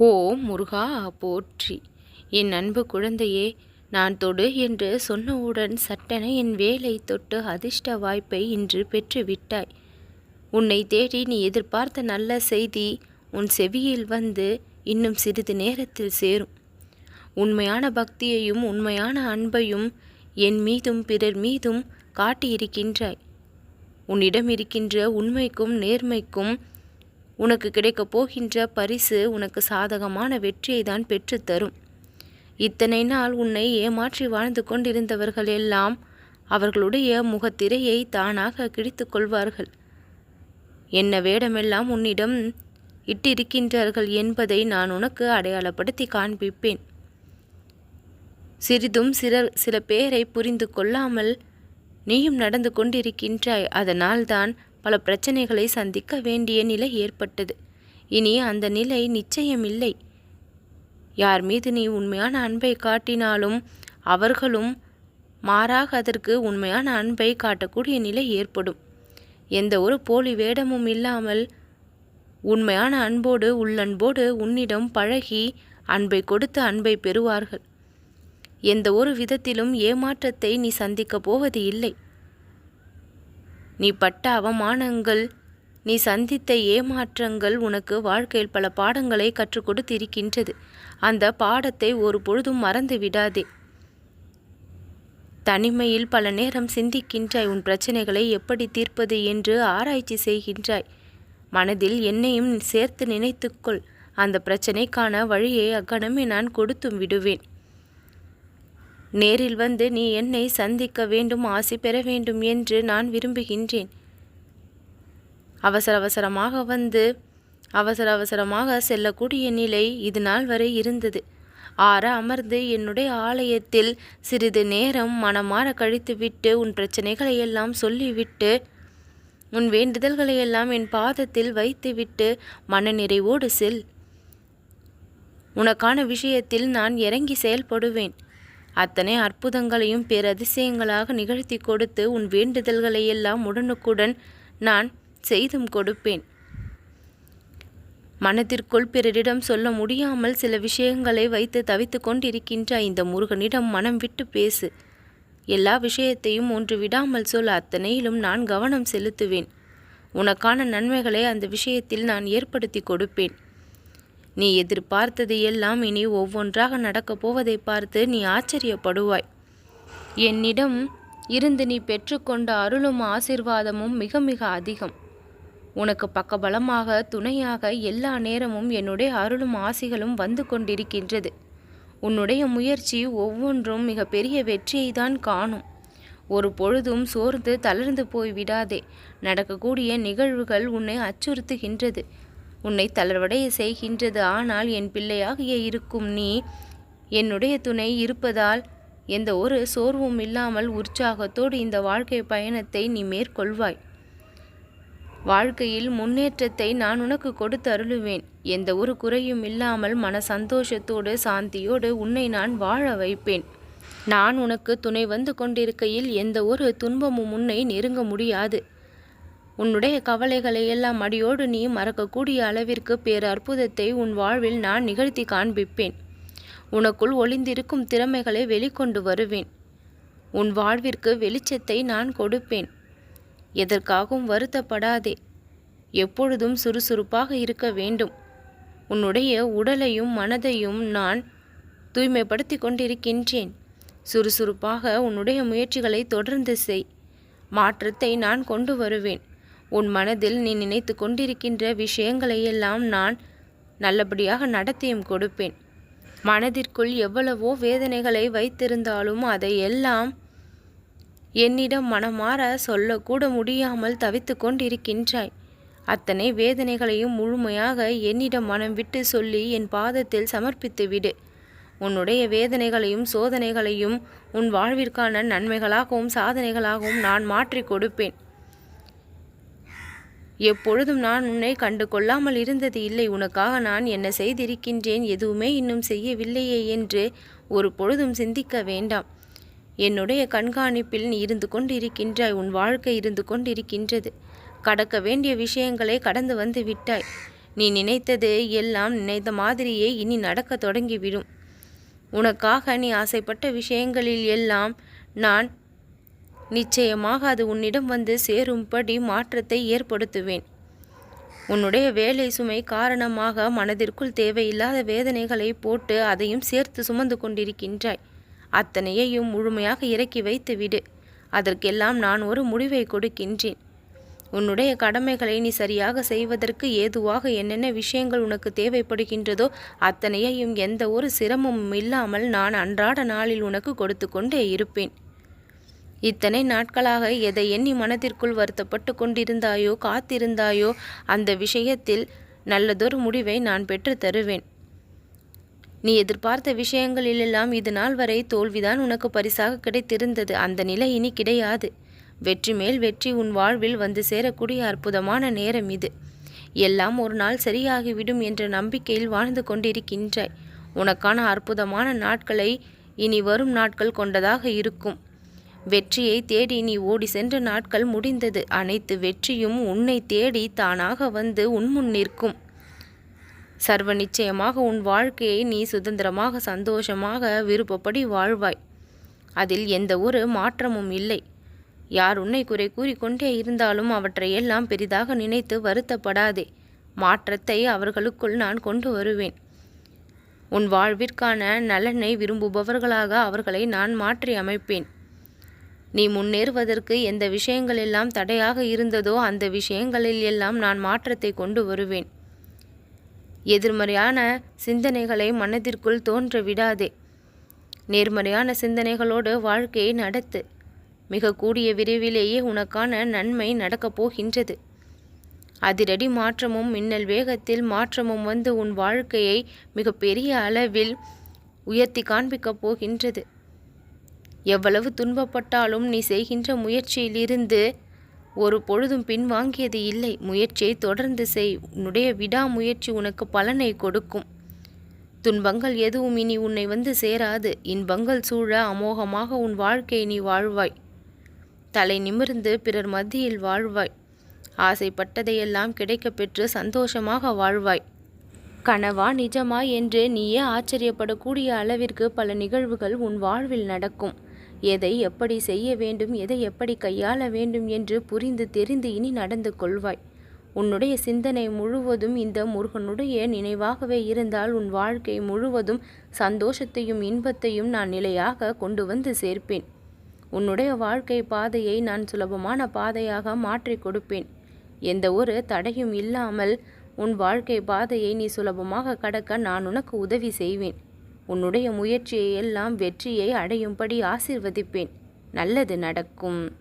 ஓ முருகா போற்றி. என் அன்பு குழந்தையே நான் தொடு என்று சொன்னவுடன் சட்டென என் வேலை தொட்டு அதிர்ஷ்ட வாய்ப்பை இன்று பெற்றுவிட்டாய். உன்னை தேடி நீ எதிர்பார்த்த நல்ல செய்தி உன் செவியில் வந்து இன்னும் சிறிது நேரத்தில் சேரும். உண்மையான பக்தியையும் உண்மையான அன்பையும் என் மீதும் பிறர் மீதும் காட்டியிருக்கின்றாய். உன்னிடம் இருக்கின்ற உண்மைக்கும் நேர்மைக்கும் உனக்கு கிடைக்கப் போகின்ற பரிசு உனக்கு சாதகமான வெற்றியை தான் பெற்றுத்தரும் இத்தனை நாள் உன்னை ஏமாற்றி வாழ்ந்து கொண்டிருந்தவர்கள் எல்லாம் அவர்களுடைய முகத்திரையை தானாக கிழித்து கொள்வார்கள். என்ன வேடமெல்லாம் உன்னிடம் இட்டிருக்கின்றார்கள் என்பதை நான் உனக்கு அடையாளப்படுத்தி காண்பிப்பேன். சிறிதும் சிலர் சில பேரை புரிந்து கொள்ளாமல் நீயும் நடந்து கொண்டிருக்கின்றாய். அதனால்தான் பல பிரச்சனைகளை சந்திக்க வேண்டிய நிலை ஏற்பட்டது. இனி அந்த நிலை நிச்சயமில்லை. யார் மீது நீ உண்மையான அன்பை காட்டினாலும் அவர்களும் மாறாக அதற்கு உண்மையான அன்பை காட்டக்கூடிய நிலை ஏற்படும். எந்த ஒரு போலி வேடமும் இல்லாமல் உண்மையான அன்போடு உள்ளன்போடு உன்னிடம் பழகி அன்பை கொடுத்து அன்பை பெறுவார்கள். எந்த ஒரு விதத்திலும் ஏமாற்றத்தை நீ சந்திக்கப் போவது இல்லை. நீ பட்ட அவமானங்கள் நீ சந்தித்த ஏமாற்றங்கள் உனக்கு வாழ்க்கையில் பல பாடங்களை கற்றுக் கொடுத்திருக்கின்றது. அந்த பாடத்தை ஒரு பொழுதும் மறந்து விடாதே. தனிமையில் பல நேரம் சிந்திக்கின்றாய் உன் பிரச்சனைகளை எப்படி தீர்ப்பது என்று ஆராய்ச்சி செய்கின்றாய். மனதில் என்னையும் சேர்த்து நினைத்துக்கொள் அந்த பிரச்சனைக்கான வழியை அக்கணமே நான் கொடுத்தும் விடுவேன். நேரில் வந்து நீ என்னை சந்திக்க வேண்டும் ஆசி பெற வேண்டும் என்று நான் விரும்புகின்றேன். அவசர அவசரமாக வந்து அவசர அவசரமாக செல்லக்கூடிய நிலை இது நாள் வரை இருந்தது. ஆற அமர்ந்து என்னுடைய ஆலயத்தில் சிறிது நேரம் மனமாற கழித்துவிட்டு உன் பிரச்சனைகளை எல்லாம் சொல்லிவிட்டு உன் வேண்டுதல்களை எல்லாம் என் பாதத்தில் வைத்துவிட்டு மனநிறைவோடு செல். உனக்கான விஷயத்தில் நான் இறங்கி செயல்படுவேன். அத்தனை அற்புதங்களையும் பேரதிசயங்களாக நிகழ்த்தி கொடுத்து உன் வேண்டுதல்களை எல்லாம் உடனுக்குடன் நான் செய்தும் கொடுப்பேன். மனதிற்குள் பிறரிடம் சொல்ல முடியாமல் சில விஷயங்களை வைத்து தவித்து கொண்டிருக்கின்ற இந்த முருகனிடம் மனம் விட்டு பேசு. எல்லா விஷயத்தையும் ஒன்று விடாமல் சொல் அத்தனையிலும் நான் கவனம் செலுத்துவேன். உனக்கான நன்மைகளை அந்த விஷயத்தில் நான் ஏற்படுத்தி கொடுப்பேன். நீ எதிர்பார்த்தது எல்லாம் இனி ஒவ்வொன்றாக நடக்கப் போவதை பார்த்து நீ ஆச்சரியப்படுவாய். என்னிடம் இருந்து நீ பெற்றுக்கொண்ட அருளும் ஆசிர்வாதமும் மிக மிக அதிகம். உனக்கு பக்கபலமாக துணையாக எல்லா நேரமும் என்னுடைய அருளும் ஆசிகளும் வந்து கொண்டிருக்கின்றது. உன்னுடைய முயற்சி ஒவ்வொன்றும் மிக பெரிய வெற்றியை தான் காணும். ஒரு பொழுதும் சோர்ந்து தளர்ந்து போய் விடாதே. நடக்கக்கூடிய நிகழ்வுகள் உன்னை அச்சுறுத்துகின்றது. உன்னை தளர்வடைய செய்கின்றது. ஆனால் என் பிள்ளையாகிய இருக்கும் நீ என்னுடைய துணை இருப்பதால் எந்த ஒரு சோர்வும் இல்லாமல் உற்சாகத்தோடு இந்த வாழ்க்கை பயணத்தை நீ மேற்கொள்வாய். வாழ்க்கையில் முன்னேற்றத்தை நான் உனக்கு கொடுத்து அருளுவேன் எந்த ஒரு குறையும் இல்லாமல் மன சந்தோஷத்தோடு சாந்தியோடு உன்னை நான் வாழ வைப்பேன். நான் உனக்கு துணை வந்து கொண்டிருக்கையில் எந்த ஒரு துன்பமும் உன்னை நெருங்க முடியாது. உன்னுடைய கவலைகளை எல்லாம் அடியோடு நீ மறக்கக்கூடிய அளவிற்கு பேர் அற்புதத்தை உன் வாழ்வில் நான் நிகழ்த்தி காண்பிப்பேன். உனக்குள் ஒளிந்திருக்கும் திறமைகளை வெளிக்கொண்டு வருவேன். உன் வாழ்விற்கு வெளிச்சத்தை நான் கொடுப்பேன். எதற்காகவும் வருத்தப்படாதே. எப்பொழுதும் சுறுசுறுப்பாக இருக்க வேண்டும். உன்னுடைய உடலையும் மனதையும் நான் தூய்மைப்படுத்தி கொண்டிருக்கின்றேன். சுறுசுறுப்பாக உன்னுடைய முயற்சிகளை தொடர்ந்து செய். மாற்றத்தை நான் கொண்டு வருவேன். உன் மனதில் நீ நினைத்து கொண்டிருக்கின்ற விஷயங்களையெல்லாம் நான் நல்லபடியாக நடத்தியும் கொடுப்பேன். மனதிற்குள் எவ்வளவோ வேதனைகளை வைத்திருந்தாலும் அதையெல்லாம் என்னிடம் மனமாற சொல்லக்கூட முடியாமல் தவித்து கொண்டிருக்கின்றாய். அத்தனை வேதனைகளையும் முழுமையாக என்னிடம் மனம் விட்டு சொல்லி என் பாதத்தில் சமர்ப்பித்து விடு. உன்னுடைய வேதனைகளையும் சோதனைகளையும் உன் வாழ்விற்கான நன்மைகளாகவும் சாதனைகளாகவும் நான் மாற்றி கொடுப்பேன். எப்பொழுதும் நான் உன்னை கண்டு கொள்ளாமல் இருந்தது இல்லை. உனக்காக நான் என்ன செய்திருக்கின்றேன்? எதுவுமே இன்னும் செய்யவில்லையே என்று ஒரு பொழுதும் சிந்திக்க வேண்டாம். என்னுடைய கண்காணிப்பில் நீ இருந்து கொண்டிருக்கின்றாய். உன் வாழ்க்கை இருந்து கொண்டிருக்கின்றது. கடக்க வேண்டிய விஷயங்களை கடந்து வந்து விட்டாய். நீ நினைத்தது எல்லாம் நினைத்த மாதிரியே இனி நடக்க தொடங்கிவிடும். உனக்காக நீ ஆசைப்பட்ட விஷயங்களில் எல்லாம் நான் நிச்சயமாக அது உன்னிடம் வந்து சேரும்படி மாற்றத்தை ஏற்படுத்துவேன். உன்னுடைய வேலை சுமை காரணமாக மனதிற்குள் தேவையில்லாத வேதனைகளை போட்டு அதையும் சேர்த்து சுமந்து கொண்டிருக்கின்றாய். அத்தனையையும் முழுமையாக இறக்கி வைத்து விடு அதற்கெல்லாம் நான் ஒரு முடிவை கொடுக்கின்றேன். உன்னுடைய கடமைகளை நீ சரியாக செய்வதற்கு ஏதுவாக என்னென்ன விஷயங்கள் உனக்கு தேவைப்படுகின்றதோ அத்தனையையும் எந்த ஒரு சிரமமும் இல்லாமல் நான் அன்றாட நாளில் உனக்கு கொடுத்து கொண்டே இருப்பேன். இத்தனை நாட்களாக எதை எண்ணி மனதிற்குள் வருத்தப்பட்டு கொண்டிருந்தாயோ காத்திருந்தாயோ அந்த விஷயத்தில் நல்லதொரு முடிவை நான் பெற்று தருவேன். நீ எதிர்பார்த்த விஷயங்களிலெல்லாம் இது நாள் வரை தோல்விதான் உனக்கு பரிசாக கிடைத்திருந்தது. அந்த நிலை இனி கிடையாது. வெற்றி மேல் வெற்றி உன் வாழ்வில் வந்து சேரக்கூடிய அற்புதமான நேரம் இது. எல்லாம் ஒரு நாள் சரியாகிவிடும் என்ற நம்பிக்கையில் வாழ்ந்து கொண்டிருக்கின்றாய். உனக்கான அற்புதமான நாட்களை இனி வரும் நாட்கள் கொண்டதாக இருக்கும். வெற்றியை தேடி நீ ஓடி சென்ற நாட்கள் முடிந்தது. அனைத்து வெற்றியும் உன்னை தேடி தானாக வந்து உன்முன் நிற்கும். சர்வ நிச்சயமாக உன் வாழ்க்கையை நீ சுதந்திரமாக சந்தோஷமாக விருப்பப்படி வாழ்வாய். அதில் எந்த ஒரு மாற்றமும் இல்லை. யார் உன்னை குறை கூறிக்கொண்டே இருந்தாலும் அவற்றையெல்லாம் பெரிதாக நினைத்து வருத்தப்படாதே. மாற்றத்தை அவர்களுக்குள் நான் கொண்டு வருவேன். உன் வாழ்விற்கான நலனை விரும்புபவர்களாக அவர்களை நான் மாற்றி அமைப்பேன். நீ முன்னேறுவதற்கு எந்த விஷயங்கள் எல்லாம் தடையாக இருந்ததோ அந்த விஷயங்களில் எல்லாம் நான் மாற்றத்தை கொண்டு வருவேன். எதிர்மறையான சிந்தனைகளை மனதிற்குள் தோன்ற விடாதே. நேர்மறையான சிந்தனைகளோடு வாழ்க்கையை நடத்து. மிக கூடிய விரைவிலேயே உனக்கான நன்மை நடக்கப் போகின்றது. அதிரடி மாற்றமும் மின்னல் வேகத்தில் மாற்றமும் வந்து உன் வாழ்க்கையை மிகப்பெரிய அளவில் உயர்த்தி காண்பிக்கப் போகின்றது. எவ்வளவு துன்பப்பட்டாலும் நீ செய்கின்ற முயற்சியிலிருந்து ஒரு பொழுதும் பின்வாங்கியது இல்லை. முயற்சியை தொடர்ந்து செய். உன்னுடைய விடாமுயற்சி உனக்கு பலனை கொடுக்கும். துன்பங்கள் எதுவும் இனி உன்னை வந்து சேராது. இன்பங்கள் சூழ அமோகமாக உன் வாழ்க்கை நீ வாழ்வாய். தலை நிமிர்ந்து பிறர் மத்தியில் வாழ்வாய். ஆசைப்பட்டதையெல்லாம் கிடைக்கப் பெற்று சந்தோஷமாக வாழ்வாய். கனவா நிஜமா என்று நீயே ஆச்சரியப்படக்கூடிய அளவிற்கு பல நிகழ்வுகள் உன் வாழ்வில் நடக்கும். எதை எப்படி செய்ய வேண்டும் எதை எப்படி கையாள வேண்டும் என்று புரிந்து தெரிந்து இனி நடந்து கொள்வாய். உன்னுடைய சிந்தனை முழுவதும் இந்த முருகனுடைய நினைவாகவே இருந்தால் உன் வாழ்க்கை முழுவதும் சந்தோஷத்தையும் இன்பத்தையும் நான் நிலையாக கொண்டு வந்து சேர்ப்பேன். உன்னுடைய வாழ்க்கை பாதையை நான் சுலபமான பாதையாக மாற்றி கொடுப்பேன். எந்த ஒரு தடையும் இல்லாமல் உன் வாழ்க்கை பாதையை நீ சுலபமாக கடக்க நான் உனக்கு உதவி செய்வேன். உன்னுடைய முயற்சியை எல்லாம் வெற்றியை அடையும்படி ஆசிர்வதிப்பேன். நல்லது நடக்கும்.